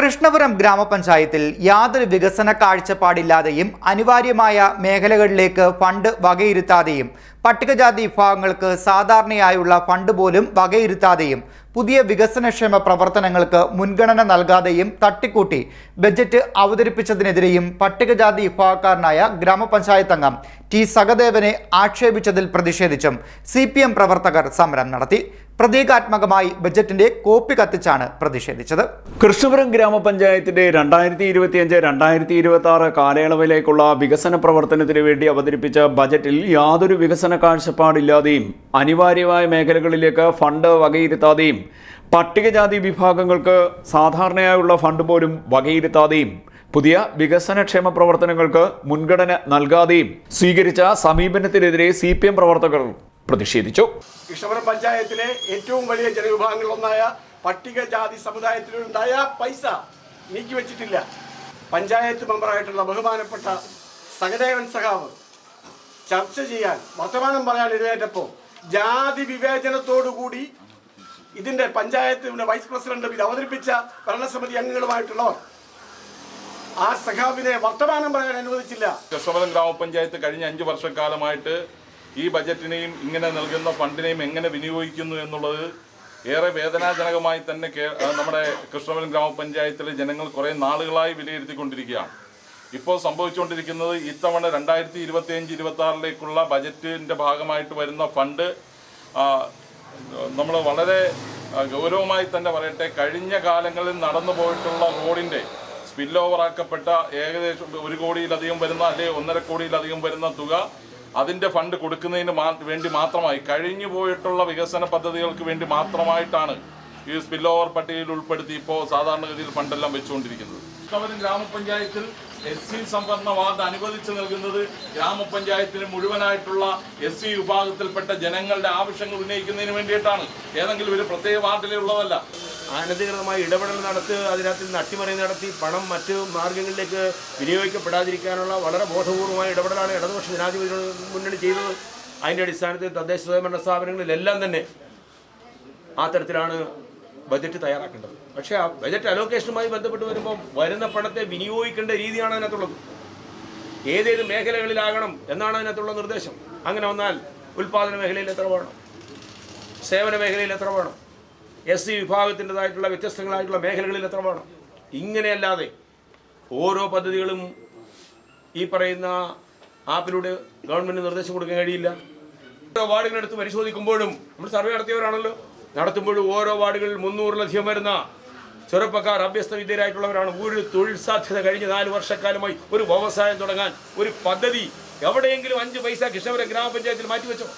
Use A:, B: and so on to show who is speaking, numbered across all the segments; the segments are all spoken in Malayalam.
A: കൃഷ്ണപുരം ഗ്രാമപഞ്ചായത്തിൽ യാതൊരു വികസന കാഴ്ചപ്പാടില്ലാതെയും അനിവാര്യമായ മേഖലകളിലേക്ക് ഫണ്ട് വകയിരുത്താതെയും പട്ടികജാതി വിഭാഗങ്ങൾക്ക് സാധാരണയായുള്ള ഫണ്ട് പോലും വകയിരുത്താതെയും പുതിയ വികസനക്ഷേമ പ്രവർത്തനങ്ങൾക്ക് മുൻഗണന നൽകാതെയും തട്ടിക്കൂട്ടി ബജറ്റ് അവതരിപ്പിച്ചതിനെതിരെയും പട്ടികജാതി വിഭാഗക്കാരനായ ഗ്രാമപഞ്ചായത്ത് അംഗം ടി സഹദേവനെ ആക്ഷേപിച്ചതിൽ പ്രതിഷേധിച്ചും സി പ്രവർത്തകർ സമരം നടത്തി. പ്രതീകാത്മകമായി ബജറ്റിന്റെ കോപ്പി കത്തിച്ചാണ് പ്രതിഷേധിച്ചത്.
B: കൃഷ്ണപുരം ഗ്രാമപഞ്ചായത്തിന്റെ രണ്ടായിരത്തി ഇരുപത്തിയഞ്ച് രണ്ടായിരത്തി ഇരുപത്തി ആറ് കാലയളവിലേക്കുള്ള വികസന പ്രവർത്തനത്തിന് വേണ്ടി അവതരിപ്പിച്ച ബജറ്റിൽ യാതൊരു വികസന കാഴ്ചപ്പാടില്ലാതെയും അനിവാര്യമായ മേഖലകളിലേക്ക് ഫണ്ട് വകയിരുത്താതെയും പട്ടികജാതി വിഭാഗങ്ങൾക്ക് സാധാരണയായുള്ള ഫണ്ട് പോലും വകയിരുത്താതെയും പുതിയ വികസനക്ഷേമ പ്രവർത്തനങ്ങൾക്ക് മുൻഗണന നൽകാതെയും സ്വീകരിച്ച സമീപനത്തിനെതിരെ സി പി എം പ്രവർത്തകർ പ്രതിഷേധിച്ചു.
C: കൃഷ്ണപുരം പഞ്ചായത്തിലെ ഏറ്റവും വലിയ ജനവിഭാഗങ്ങളിലൊന്നായ പട്ടികജാതി സമുദായത്തിലുണ്ടായ പൈസ നീക്കി വെച്ചിട്ടില്ല. പഞ്ചായത്ത് മെമ്പറായിട്ടുള്ള ബഹുമാനപ്പെട്ട സഹദേവൻ സഖാവ് ചർച്ച ചെയ്യാൻ വർത്തമാനം പറയാൻ എഴുന്നേറ്റപ്പോൾ ജാതി വിവേചനത്തോടുകൂടി ഇതിന്റെ പഞ്ചായത്തിന്റെ വൈസ് പ്രസിഡന്റ് ഇത് അവതരിപ്പിച്ച ഭരണസമിതി അംഗങ്ങളുമായിട്ടുള്ളവർ. ആ സഖാബിനെ വർത്തമാനം പറയാൻ അനുവദിച്ചില്ല.
D: കൃഷ്ണപുരം ഗ്രാമപഞ്ചായത്ത് കഴിഞ്ഞ അഞ്ച് വർഷക്കാലമായിട്ട് ഈ ബജറ്റിനെയും ഇങ്ങനെ നൽകുന്ന ഫണ്ടിനെയും എങ്ങനെ വിനിയോഗിക്കുന്നു എന്നുള്ളത് ഏറെ വേദനാജനകമായി തന്നെ നമ്മുടെ കൃഷ്ണപുരം ഗ്രാമപഞ്ചായത്തിലെ ജനങ്ങൾ കുറേ നാളുകളായി വിലയിരുത്തിക്കൊണ്ടിരിക്കുകയാണ്. ഇപ്പോൾ സംഭവിച്ചുകൊണ്ടിരിക്കുന്നത് ഇത്തവണ രണ്ടായിരത്തി ഇരുപത്തി അഞ്ച് ഇരുപത്തി ആറിലേക്കുള്ള ബജറ്റിന്റെ ഭാഗമായിട്ട് വരുന്ന ഫണ്ട് നമ്മൾ വളരെ ഗൗരവമായി തന്നെ പറയട്ടെ കഴിഞ്ഞ കാലങ്ങളിൽ നടന്നു പോയിട്ടുള്ള റോഡിന്റെ സ്പിൽ ഓവറാക്കപ്പെട്ട ഏകദേശം ഒരു കോടിയിലധികം വരുന്ന അല്ലെങ്കിൽ ഒന്നര കോടിയിലധികം വരുന്ന തുക അതിന്റെ ഫണ്ട് കൊടുക്കുന്നതിന് വേണ്ടി മാത്രമായി കഴിഞ്ഞു പോയിട്ടുള്ള വികസന പദ്ധതികൾക്ക് വേണ്ടി മാത്രമായിട്ടാണ് ഈ സ്പിൽ ഓവർ പട്ടികയിൽ ഉൾപ്പെടുത്തി ഇപ്പോൾ സാധാരണഗതിയിൽ ഫണ്ടെല്ലാം വെച്ചുകൊണ്ടിരിക്കുന്നത്. ഗ്രാമപഞ്ചായത്തിൽ എസ് സി സംവരണ വാർഡ് അനുവദിച്ചു നൽകുന്നത് ഗ്രാമപഞ്ചായത്തിന് മുഴുവനായിട്ടുള്ള എസ് സി വിഭാഗത്തിൽപ്പെട്ട ജനങ്ങളുടെ ആവശ്യങ്ങൾ ഉന്നയിക്കുന്നതിന് വേണ്ടിയിട്ടാണ്. ഏതെങ്കിലും ഒരു പ്രത്യേക വാർഡിലുള്ളതല്ല.
E: അനധികൃതമായി ഇടപെടൽ നടത്തി അതിനകത്ത് നിന്ന് അട്ടിമറി നടത്തി പണം മറ്റ് മാർഗങ്ങളിലേക്ക് വിനിയോഗിക്കപ്പെടാതിരിക്കാനുള്ള വളരെ ബോധപൂർവമായ ഇടപെടലാണ് ഇടതുപക്ഷ ജനാധിപതി മുന്നണി ചെയ്തത്. അതിന്റെ അടിസ്ഥാനത്തിൽ തദ്ദേശ സ്വയംഭരണ സ്ഥാപനങ്ങളിലെല്ലാം തന്നെ ആ തരത്തിലാണ് ബജറ്റ് തയ്യാറാക്കേണ്ടത്. പക്ഷേ ആ ബജറ്റ് അലോക്കേഷനുമായി ബന്ധപ്പെട്ട് വരുമ്പോൾ വരുന്ന പണത്തെ വിനിയോഗിക്കേണ്ട രീതിയാണ് അതിനകത്തുള്ളത്. ഏതേത് മേഖലകളിലാകണം എന്നാണ് അതിനകത്തുള്ള നിർദ്ദേശം. അങ്ങനെ വന്നാൽ ഉൽപ്പാദന മേഖലയിൽ എത്ര വേണം? സേവന മേഖലയിൽ എത്ര വേണം? എസ് സി വിഭാഗത്തിന്റെതായിട്ടുള്ള വ്യത്യസ്തങ്ങളായിട്ടുള്ള മേഖലകളിൽ എത്ര വേണം? ഇങ്ങനെയല്ലാതെ ഓരോ പദ്ധതികളും ഈ പറയുന്ന ആപ്പിലൂടെ ഗവൺമെന്റ് നിർദ്ദേശം കൊടുക്കാൻ കഴിയില്ല. വാർഡുകളെടുത്ത് പരിശോധിക്കുമ്പോഴും നമ്മൾ സർവേ നടത്തിയവരാണല്ലോ. നടത്തുമ്പോഴും ഓരോ വാർഡുകളിൽ മുന്നൂറിലധികം വരുന്ന ചെറുപ്പക്കാർ അഭ്യസ്ത വിദ്യരായിട്ടുള്ളവരാണ്. ഒരു തൊഴിൽ സാധ്യത കഴിഞ്ഞ നാല് വർഷക്കാലമായി ഒരു വ്യവസായം തുടങ്ങാൻ ഒരു പദ്ധതി എവിടെയെങ്കിലും അഞ്ച് പൈസ കൃഷ്ണപുരം ഗ്രാമപഞ്ചായത്തിൽ മാറ്റിവെച്ചോ?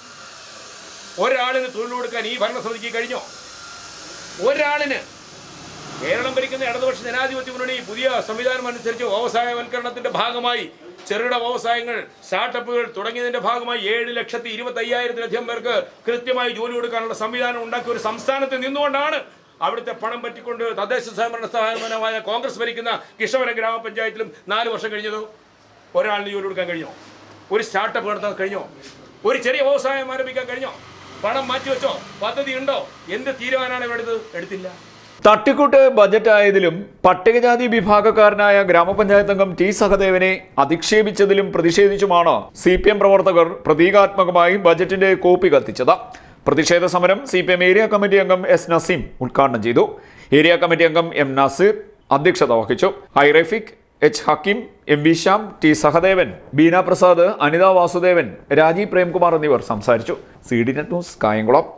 E: ഒരാളിന് തൊഴിൽ കൊടുക്കാൻ ഈ ഭരണസമിതിക്ക് കഴിഞ്ഞോ? ഒരാളിന് കേരളം ഭരിക്കുന്ന ഇടതുപക്ഷ ജനാധിപത്യ മുന്നണി പുതിയ സംവിധാനം അനുസരിച്ച് വ്യവസായവൽക്കരണത്തിന്റെ ഭാഗമായി ചെറുകിട വ്യവസായങ്ങൾ സ്റ്റാർട്ടപ്പുകൾ തുടങ്ങിയതിന്റെ ഭാഗമായി ഏഴ് ലക്ഷത്തി ഇരുപത്തി അയ്യായിരത്തിലധികം പേർക്ക് കൃത്യമായി ജോലി കൊടുക്കാനുള്ള സംവിധാനം ഉണ്ടാക്കിയ ഒരു സംസ്ഥാനത്ത് നിന്നുകൊണ്ടാണ് അവിടുത്തെ പണം പറ്റിക്കൊണ്ട് തദ്ദേശ സ്വയംഭരണ സ്ഥാപനമായ കോൺഗ്രസ് ഭരിക്കുന്ന കിഷവര ഗ്രാമപഞ്ചായത്തിലും നാല് വർഷം കഴിഞ്ഞതോ? ഒരാളിന് ജോലി കൊടുക്കാൻ കഴിഞ്ഞോ? ഒരു സ്റ്റാർട്ടപ്പ് നടത്താൻ കഴിഞ്ഞോ? ഒരു ചെറിയ വ്യവസായം ആരംഭിക്കാൻ കഴിഞ്ഞോ? പണം മാറ്റിവെച്ചോ? പദ്ധതി ഉണ്ടോ? എന്ത് തീരുമാനമാണ് ഇവിടെ എടുത്തില്ല.
B: തട്ടിക്കൂട്ട് ബജറ്റായതിലും പട്ടികജാതി വിഭാഗക്കാരനായ ഗ്രാമപഞ്ചായത്ത് അംഗം ടി സഹദേവനെ അധിക്ഷേപിച്ചതിലും പ്രതിഷേധിച്ചുമാണ് സി പി എം പ്രവർത്തകർ പ്രതീകാത്മകമായി ബജറ്റിന്റെ കോപ്പി കത്തിച്ചത്. പ്രതിഷേധ സമരം C P M area committee അംഗം എസ് നസീം ഉദ്ഘാടനം ചെയ്തു. ഏരിയ കമ്മിറ്റി അംഗം എം നസീർ അധ്യക്ഷത വഹിച്ചു. I H Hakkim M V Shyam T Sahadevan Beena Prasad Anitha Vasudevan Rajeev Premkumar എന്നിവർ സംസാരിച്ചു. C D net news Kayamkulam.